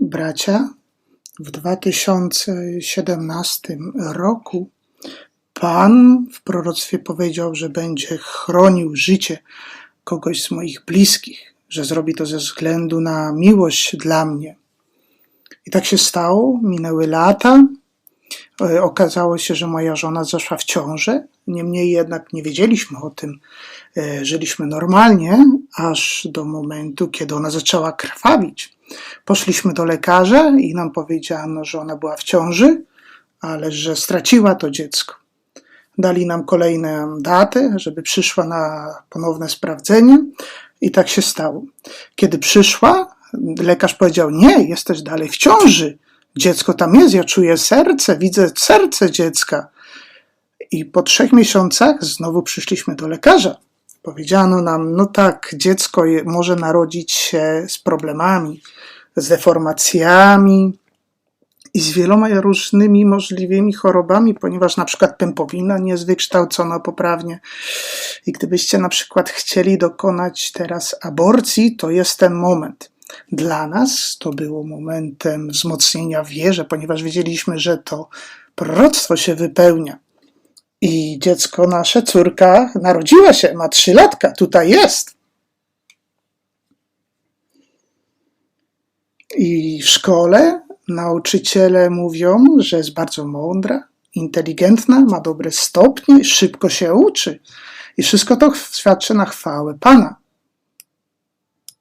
bracia, w 2017 roku Pan w proroctwie powiedział, że będzie chronił życie kogoś z moich bliskich, że zrobi to ze względu na miłość dla mnie. I tak się stało, minęły lata. E, Okazało się, że moja żona zaszła w ciążę. Niemniej jednak nie wiedzieliśmy o tym. E, Żyliśmy normalnie, aż do momentu, kiedy ona zaczęła krwawić. Poszliśmy do lekarza i nam powiedziano, że ona była w ciąży, ale że straciła to dziecko. Dali nam kolejną datę, żeby przyszła na ponowne sprawdzenie i tak się stało. Kiedy przyszła, lekarz powiedział: Nie, jesteś dalej w ciąży. Dziecko tam jest, ja czuję serce, widzę serce dziecka. I po trzech miesiącach znowu przyszliśmy do lekarza. Powiedziano nam: No tak, dziecko może narodzić się z problemami, z deformacjami i z wieloma różnymi możliwymi chorobami, ponieważ na przykład pępowina nie jest wykształcona poprawnie. I gdybyście na przykład chcieli dokonać teraz aborcji, to jest ten moment. Dla nas to było momentem wzmocnienia wierze, ponieważ wiedzieliśmy, że to proroctwo się wypełnia. I dziecko, nasze córka, narodziła się, ma trzy latka, tutaj jest. I w szkole nauczyciele mówią, że jest bardzo mądra, inteligentna, ma dobre stopnie, szybko się uczy. I wszystko to świadczy na chwałę Pana.